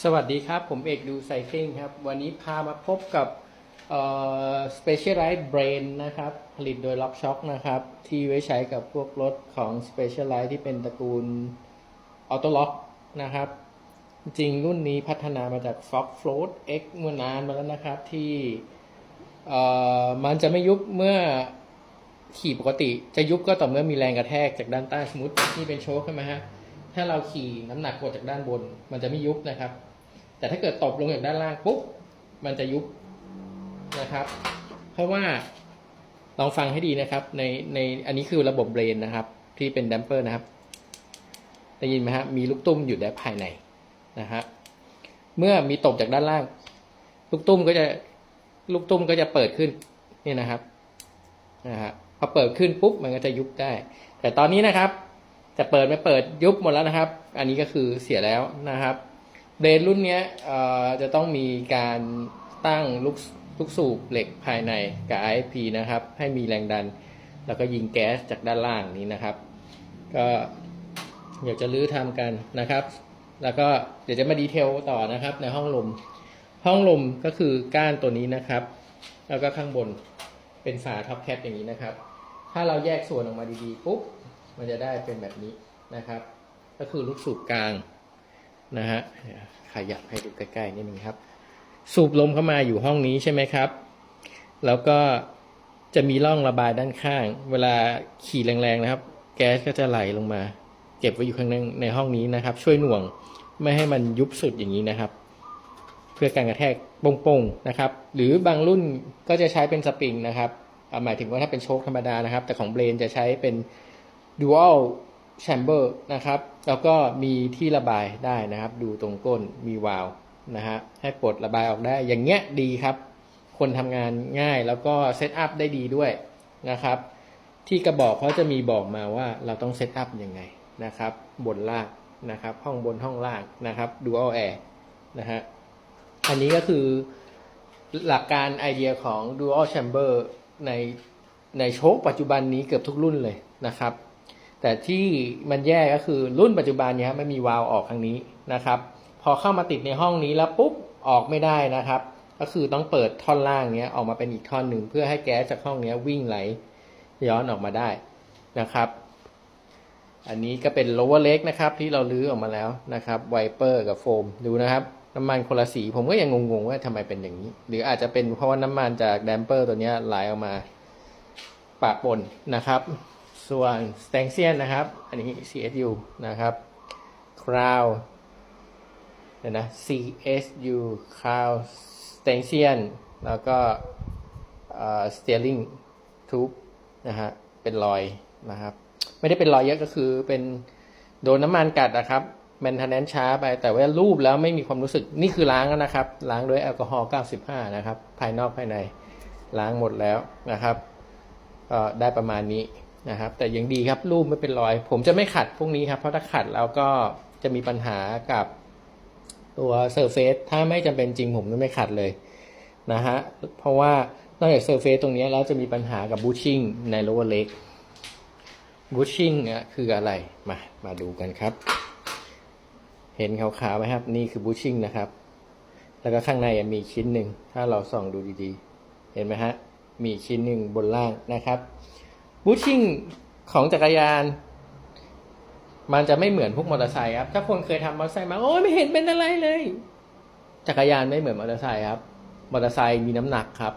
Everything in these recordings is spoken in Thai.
สวัสดีครับ ผมเอกดูไซคลิงครับ วันนี้พามาพบกับเอ่อ Specialized Brain นะครับ ผลิตโดย Lock Shock นะครับ ที่ไว้ใช้กับพวกรถของ Specialized ที่เป็นตระกูล Auto Lock นะครับ จริงรุ่นนี้พัฒนามาจาก Fox Float X เมื่อนานมาแล้วนะครับ ที่เอ่อมันจะไม่ยุบเมื่อขี่ปกติ จะยุบก็ต่อเมื่อมีแรงกระแทกจากด้านใต้สมมตินี่เป็นโชคใช่ไหมฮะ ถ้าเราขี่น้ำหนักกดจากด้านบน มันจะไม่ยุบนะครับ แต่ถ้าเกิดตบลงจากด้านล่างปุ๊บมันจะยุบนะครับ เพราะว่าลองฟังให้ดีนะครับ ในในอันนี้คือระบบเบรนนะครับ ที่เป็นดัมเปอร์นะครับได้ยินไหมฮะมีลูกตุ้มอยู่ด้านภายในนะฮะเมื่อมีตบจากด้านล่าง ลูกตุ้มก็จะลูกตุ้มก็จะเปิดขึ้นนี่นะครับนะฮะพอเปิดขึ้นปุ๊บมันก็จะยุบได้ แต่ตอนนี้นะครับ จะเปิดไม่เปิดยุบหมดแล้วนะครับ อันนี้ก็คือเสียแล้วนะครับเบรนรุ่นนี้จะต้องมีการตั้งลูกลูกสูบเหล็กภายในกับ IFP นะครับ ให้มีแรงดัน แล้วก็ยิงแก๊สจากด้านล่างนี้นะครับ ก็เดี๋ยวจะลื้อทำกันนะครับ แล้วก็เดี๋ยวจะมาดีเทลต่อนะครับ ในห้องลม ห้องลมก็คือก้านตัวนี้นะครับ แล้วก็ข้างบนเป็นฝาท็อปแคปอย่างนี้นะครับ ถ้าเราแยกส่วนออกมาดีๆปุ๊บ มันจะได้เป็นแบบนี้นะครับ ก็คือลูกสูบกลางนะฮะขยับให้ดูใกล้ๆนิดนึงครับ สูบลมเข้ามาอยู่ห้องนี้ใช่ไหมครับ แล้วก็จะมีร่องระบายด้านข้าง เวลาขี่แรงๆนะครับ แก๊สก็จะไหลลงมา เก็บไว้อยู่ข้างในในห้องนี้นะครับ ช่วยหน่วงไม่ให้มันยุบสุดอย่างนี้นะครับ เพื่อการกระแทกโป่งๆนะครับ หรือบางรุ่นก็จะใช้เป็นสปริงนะครับหมายถึงว่าถ้าเป็นโชคธรรมดานะครับ แต่ของเบรนจะใช้เป็น dual chamber นะครับ แล้วก็มีที่ระบายได้นะครับ ดูตรงก้นมีวาล์วนะฮะให้ปลดระบายออกได้อย่างเงี้ยดีครับ คนทำงานง่ายแล้วก็เซตอัพได้ดีด้วยนะครับ ที่กระบอกเขาจะมีบอกมาว่าเราต้องเซตอัพยังไงนะครับ บนล่างนะครับ ห้องบนห้องล่างนะครับ dual air นะฮะอันนี้ก็คือหลักการไอเดียของ dual chamber ในในโชคปัจจุบันนี้เกือบทุกรุ่นเลยนะครับ แต่ที่มันแย่ก็คือรุ่นปัจจุบันเนี้ยไม่มีวาล์วออกทางนี้นะครับ พอเข้ามาติดในห้องนี้แล้วปุ๊บออกไม่ได้นะครับ ก็คือต้องเปิดท่อนล่างเนี้ยออกมาเป็นอีกท่อนหนึ่งเพื่อให้แก๊สจากห้องเนี้ยวิ่งไหลย้อนออกมาได้นะครับ อันนี้ก็เป็น lower leg นะครับ ที่เราลื้อออกมาแล้วนะครับไวเปอร์กับโฟมดูนะครับน้ำมันคนละสีผมก็ยังงงๆว่าทำไมเป็นอย่างนี้ หรืออาจจะเป็นเพราะว่าน้ำมันจากแดมเปอร์ตัวเนี้ยไหลออกมาปะปนนะครับ ส่วน s t a n c i o n นนะครับ อันนี้ CSU นะครับ Crow เดี๋ยวนะ CSU Crown s t a n c i o n แล้วก็เอ่อ Steering Tube นะฮะเป็นรอยนะครับ ไม่ได้เป็นรอยเยอะก็คือเป็นโดนน้ำมันกัดนะครับแมนเทนแนนช้าไป แต่ว่ารูปแล้วไม่มีความรู้สึกนี่คือล้างแล้วนะครับ ล้างด้วยแอลกอฮอล์95 นะครับ ภายนอกภายในล้างหมดแล้วนะครับก็ได้ประมาณนี้ นะครับ แต่ยังดีครับรูปไม่เป็นรอย ผมจะไม่ขัดพวกนี้ครับ เพราะถ้าขัดแล้วก็จะมีปัญหากับตัวเซอร์เฟซถ้าไม่จำเป็นจริงผมจะไม่ขัดเลยนะฮะ เพราะว่านอกจากเซอร์เฟซตรงนี้แล้วจะมีปัญหากับบูชิ่งใน lower leg บูชิ่งเนี่ยคืออะไร มา มาดูกันครับ เห็นขาวๆไหมครับ นี่คือบูชิ่งนะครับ แล้วก็ข้างในมีชิ้นหนึ่ง ถ้าเราส่องดูดีๆ เห็นไหมฮะ มีชิ้นหนึ่งบนล่างนะครับ บูชิ่งของจักรยาน มันจะไม่เหมือนพวกมอเตอร์ไซค์ครับ ถ้าคนเคยทำมอเตอร์ไซค์มา โอ้ยไม่เห็นเป็นอะไรเลย จักรยานไม่เหมือนมอเตอร์ไซค์ครับ มอเตอร์ไซค์มีน้ำหนักครับ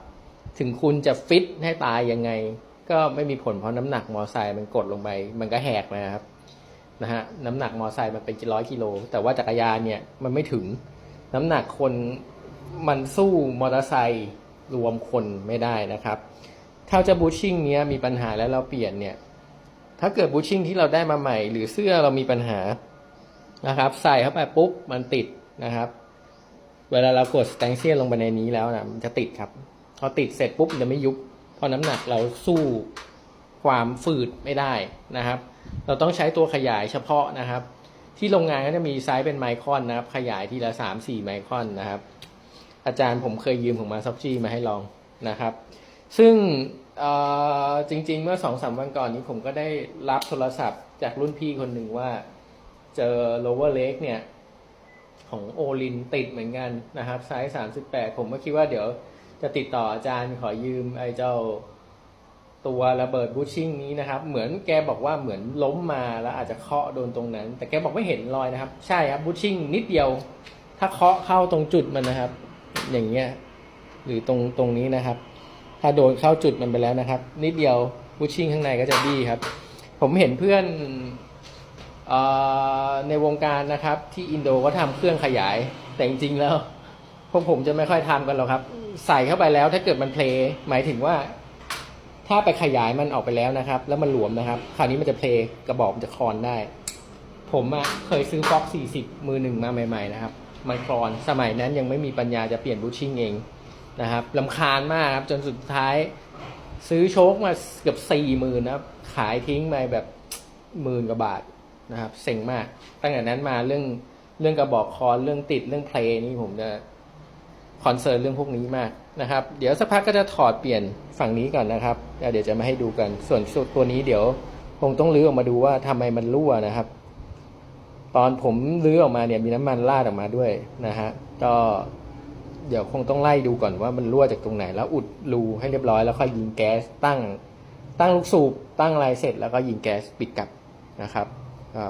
ถึงคุณจะฟิตให้ตายยังไง ก็ไม่มีผลเพราะน้ำหนักมอเตอร์ไซค์มันกดลงไป มันก็แหกนะครับ นะฮะ น้ำหนักมอเตอร์ไซค์มันเป็นร้อยกิโล แต่ว่าจักรยานเนี่ยมันไม่ถึง น้ำหนักคนมันสู้มอเตอร์ไซค์รวมคนไม่ได้นะครับ ถ้าจะบูชชิ่งเนี้ยมีปัญหาแล้วเราเปลี่ยนเนี่ย ถ้าเกิดบูชชิ่งที่เราได้มาใหม่ หรือเสื้อเรามีปัญหานะครับ ใส่เข้าไปปุ๊บมันติดนะครับ เวลาเรากดสแตงเซียนลงไปในนี้แล้วนะมันจะติดครับ พอติดเสร็จปุ๊บมันจะไม่ยุบเพราะน้ำหนักเราสู้ความฝืดไม่ได้นะครับ เราต้องใช้ตัวขยายเฉพาะนะครับ ที่โรงงานก็จะมีไซส์เป็นไมครอนนะครับ ขยายทีละสามสี่ไมครอนนะครับ อาจารย์ผมเคยยืมของมาซ็อกจี้มาให้ลองนะครับ ซึ่งจริง ๆ เมื่อสองสามวันก่อนนี้ผมก็ได้รับโทรศัพท์จากรุ่นพี่คนหนึ่งว่า เจอ lower leg เนี่ย ของโอลินติดเหมือนกันนะครับไซส์38ผมก็คิดว่าเดี๋ยวจะติดต่ออาจารย์ขอยืมไอ้เจ้าตัวระเบิดบูชชิ่งนี้นะครับ เหมือนแกบอกว่าเหมือนล้มมาแล้วอาจจะเคาะโดนตรงนั้น แต่แกบอกไม่เห็นรอยนะครับ ใช่ครับบูชชิ่งนิดเดียว ถ้าเคาะเข้าตรงจุดมันนะครับ อย่างเงี้ยหรือตรงตรงนี้นะครับ ถ้าโดนเข้าจุดมันไปแล้วนะครับ นิดเดียวบูชชิ่งข้างในก็จะบี้ครับ ผมเห็นเพื่อนอในวงการนะครับที่อินโดก็ทำเครื่องขยาย แต่จริงๆแล้วพวกผมจะไม่ค่อยทำกันหรอกครับ ใส่เข้าไปแล้วถ้าเกิดมันเพลย์หมายถึงว่าถ้าไปขยายมันออกไปแล้วนะครับ แล้วมันหลวมนะครับ คราวนี้มันจะเพลย์กระบอกมันจะคลอนได้ ผมอะเคยซื้อฟ็อก40 มือหนึ่งมาใหม่ ๆ นะครับ มันคลอนสมัยนั้นยังไม่มีปัญญาจะเปลี่ยนบูชชิ่งเอง นะครับลำคาญมากครับจนสุดท้ายซื้อโชคมาเกือบสี่หมื่นนะครับ ขายทิ้งไปแบบหมื่นกว่าบาทนะครับ เซ็งมาก ตั้งแต่นั้นมาเรื่องเรื่องกระบอกคอนเรื่องติดเรื่องเพลย์นี่ผมจะคอนเซิร์นเรื่องพวกนี้มากนะครับ เดี๋ยวสักพักก็จะถอดเปลี่ยนฝั่งนี้ก่อนนะครับ เดี๋ยวจะมาให้ดูกัน ส่วนส่วนตัวนี้เดี๋ยวคงต้องรื้อออกมาดูว่าทำไมมันรั่วนะครับ ตอนผมรื้อออกมาเนี่ยมีน้ำมันราดออกมาด้วยนะฮะก็ เดี๋ยวคงต้องไล่ดูก่อนว่ามันรั่วจากตรงไหน แล้วอุดรูให้เรียบร้อยแล้วค่อยยิงแก๊สตั้ง ตั้งลูกสูบตั้งอะไรเสร็จแล้วก็ยิงแก๊สปิดกลับนะครับ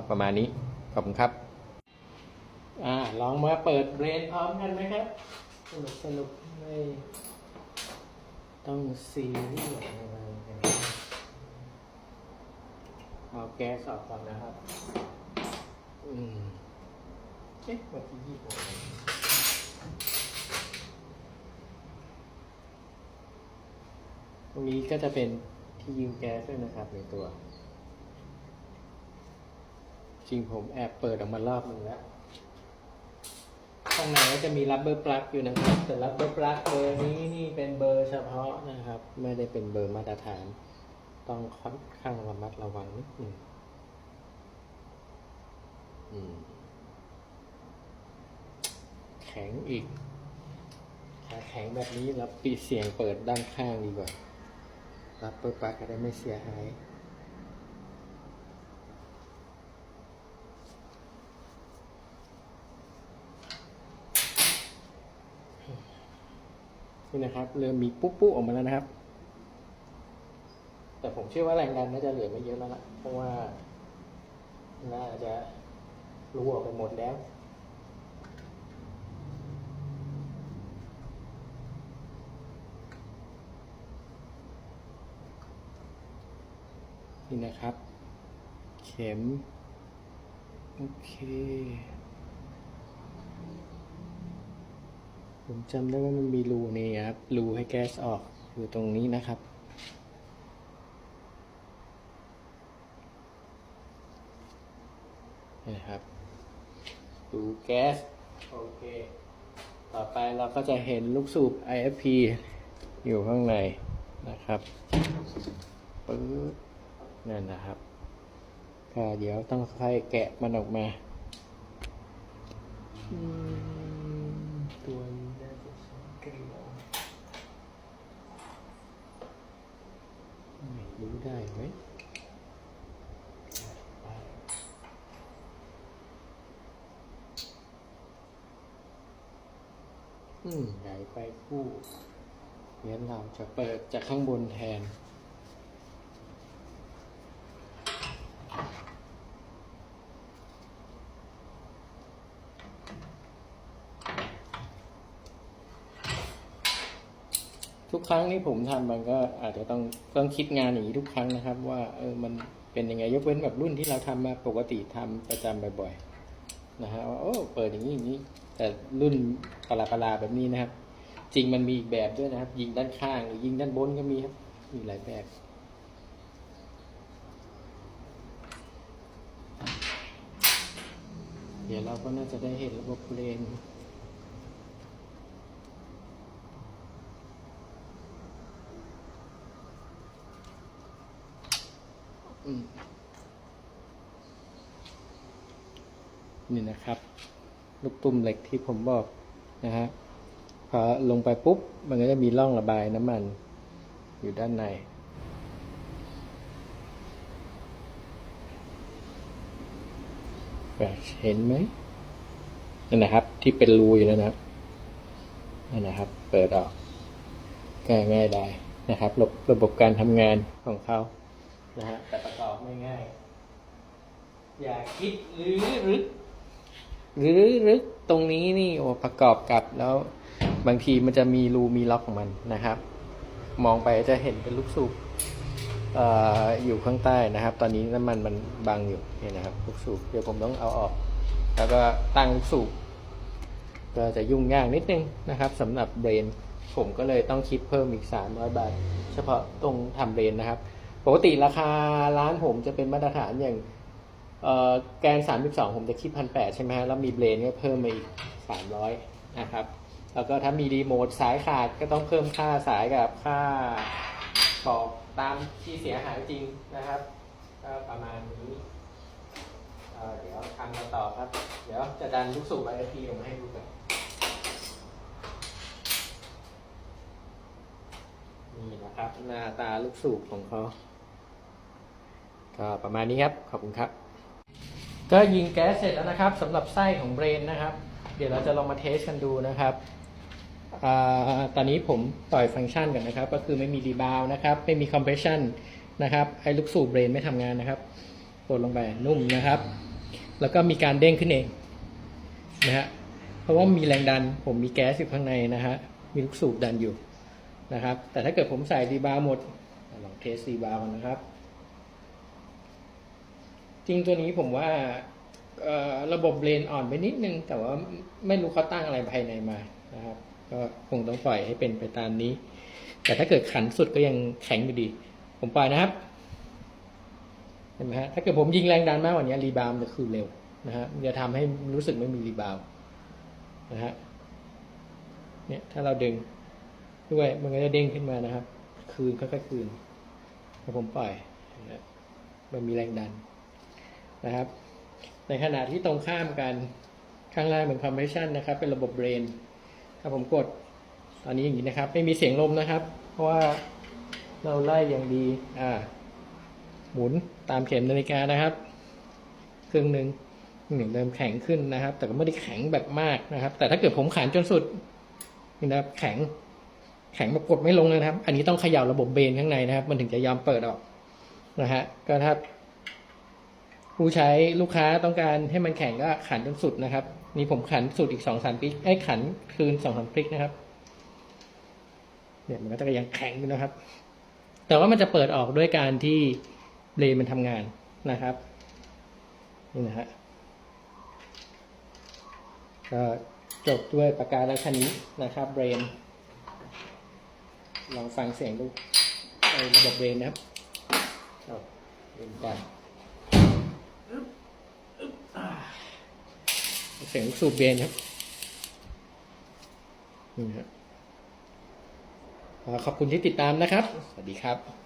ประมาณนี้ขอบคุณครับอ่าลองมาเปิดเบรนพร้อมกันไหมครับ สนุกสนุกไม่ต้องซีรียสอะไรกันเอาแก๊สออกก่อนนะครับ อืมเอ๊ะวันที่ยี่สิบ รงนี้ก็จะเป็นที่ยิงแก๊สด้วยนะครับในตัว จริงผมแอบเปิดออกมารอบหนึงแล้ว ข้างในก็จะมีรับเบอร์ปลั๊กอยู่นะครับ แต่รับเบอร์ปลั๊กเบอร์นี้นี่เป็นเบอร์เฉพาะนะครับ ไม่ได้เป็นเบอร์มาตรฐาน ต้องค่อนข้างระมัดระวังนิดหนึ่งแข็งอีกถ้าแข็งแบบนี้แล้วปีเสียงเปิดด้านข้างดีกว่า รับเบอร์ปลั๊กก็ได้ไม่เสียหาย นี่นะครับเริ่มมีปุ๊บปุ๊บออกมาแล้วนะครับ แต่ผมเชื่อว่าแรงดันน่าจะเหลือไม่เยอะแล้วล่ะ เพราะว่าน่าจะรู้ออกไปหมดแล้ว นี่นะครับ เข็ม โอเค ผมจำได้ว่ามันมีรูนี่ครับ รูให้แก๊สออกอยู่ตรงนี้นะครับนี่นะครับรูแก๊ส โอเค ต่อไปเราก็จะเห็นลูกสูบ IFP อยู่ข้างในนะครับปึ๊บ นั่นนะครับก็เดี๋ยวต้องค่อยแกะมันออกมาตัวนี้น่าจะใช้เกลียวไม่รู้ได้ไหมอืมใหญ่ไปคู่งั้นเราจะเปิดจากข้างบนแทน ครั้งที่ผมทำมันก็อาจจะต้องต้องคิดงานอย่างนี้ทุกครั้งนะครับ ว่าเออมันเป็นยังไงยกเว้นแบบรุ่นที่เราทำมาปกติทำประจำบ่อยๆนะฮะว่าโอ้เปิดอย่างนี้อย่างนี้ แต่รุ่นปลาปลาๆแบบนี้นะครับ จริงมันมีอีกแบบด้วยนะครับ ยิงด้านข้างหรือยิงด้านบนก็มีครับ มีหลายแบบเดี๋ยวเราก็น่าจะได้เห็นระบบเลน นี่นะครับ ลูกตุ่มเหล็กที่ผมบอกนะฮะพอลงไปปุ๊บ มันก็จะมีร่องระบายน้ำมัน อยู่ด้านในแบบเห็นไหมนั่นนะครับ ที่เป็นรูอยู่นั่นนะครับนั่นนะครับ เปิดออกง่ายง่ายได้นะครับ ระบบการทำงานของเขา นะฮะแต่ประกอบไม่ง่าย อย่าคิดหรือรึกหรือรึกตรงนี้นี่โอ้ประกอบกับแล้วบางทีมันจะมีรูมีล็อกของมันนะครับ มองไปจะเห็นเป็นลูกสูบเอ่ออยู่ข้างใต้นะครับ ตอนนี้น้ำมันมันบังอยู่เนี่ยนะครับลูกสูบเดี๋ยวผมต้องเอาออก แล้วก็ตั้งลูกสูบก็จะยุ่งยากนิดนึงนะครับสำหรับเบรนผมก็เลยต้องคิดเพิ่มอีก 300 บาท เฉพาะตรงทำเบรนนะครับ ปกติราคาร้านผมจะเป็นมาตรฐานอย่างเอ่อแกน 32 ผมจะคิดพันแปดใช่ไหมฮะแล้วมีเบรนก็เพิ่มมาอีก 300 นะครับ แล้วก็ถ้ามีรีโมทสายขาดก็ต้องเพิ่มค่าสายกับค่าบอกตามที่เสียหายจริงนะครับ ก็ประมาณนี้เเดี๋ยวทำกันต่อครับ เดี๋ยวจะดันลูกสูบไอพีออกมาให้ดูกันนี่นะครับ หน้าตาลูกสูบของเขา ก็ประมาณนี้ครับ ขอบคุณครับ ก็ยิงแก๊สเสร็จแล้วนะครับสำหรับไส้ของเบรนนะครับ เดี๋ยวเราจะลองมาเทสกันดูนะครับอตอนนี้ผมปล่อยฟังก์ชันกันนะครับ ก็คือไม่มีรีบาวนะครับไม่มีคอมเพรสชันนะครับไอ้ลูกสูบเบรนไม่ทำงานนะครับกดลงไปนุ่มนะครับ แล้วก็มีการเด้งขึ้นเองนะฮะเพราะว่ามีแรงดันผมมีแก๊สอยู่ข้างในนะฮะมีลูกสูบดันอยู่นะครับ แต่ถ้าเกิดผมใส่รีบาวหมดลองเทสรีบาวกันนะครับ จริงตัวนี้ผมว่าระบบเลนอ่อนไปนิดนึง แต่ว่าไม่รู้เขาตั้งอะไรภายในมานะครับก็คงต้องปล่อยให้เป็นไปตามนี้ แต่ถ้าเกิดขันสุดก็ยังแข็งอยู่ดี ผมปล่อยนะครับเห็นไหมฮะถ้าเกิดผมยิงแรงดันมากกว่านี้รีบาวด์จะคือเร็วนะฮะมันจะทำให้รู้สึกไม่มีรีบาวนะฮะเนี่ยถ้าเราดึงด้วยมันก็จะเด้งขึ้นมานะครับ คืนค่อยๆคืนแล้วผมปล่อยนะมันมีแรงดัน นะครับ ในขณะที่ตรงข้ามกันข้างล่างเป็นคอมเพรสชันนะครับ เป็นระบบเบรนถ้าผมกดตอนนี้อย่างนี้นะครับ ไม่มีเสียงลมนะครับ เพราะว่าเราไล่อย่างดีอ่าหมุนตามเข็มนาฬิกานะครับ ครึ่งหนึ่งหนึ่งเริ่มแข็งขึ้นนะครับ แต่ก็ไม่ได้แข็งแบบมากนะครับ แต่ถ้าเกิดผมขันจนสุดนี่นะครับแข็งแข็งแบบกดไม่ลงเลยนะครับ อันนี้ต้องเขย่าระบบเบรนข้างในนะครับ มันถึงจะยอมเปิดออกนะฮะก็ถ้า ผู้ใช้ลูกค้าต้องการให้มันแข็งก็ขันจนสุดนะครับ นี่ผมขันสุดอีกสองสามพลิกไอ้ขันคืนสองสามพลิกนะครับ เนี่ยมันก็จะยังแข็งอยู่นะครับ แต่ว่ามันจะเปิดออกด้วยการที่เบรนมันทำงานนะครับนี่นะฮะก็จบด้วยประการลักษณนี้นะครับเบรนลองฟังเสียงดูไอ้ระบบเบรนนะครับเอาเบรนก่อน สียงสูบเบนครับนี่ครับขอขอบคุณที่ติดตามนะครับ สวัสดีครับ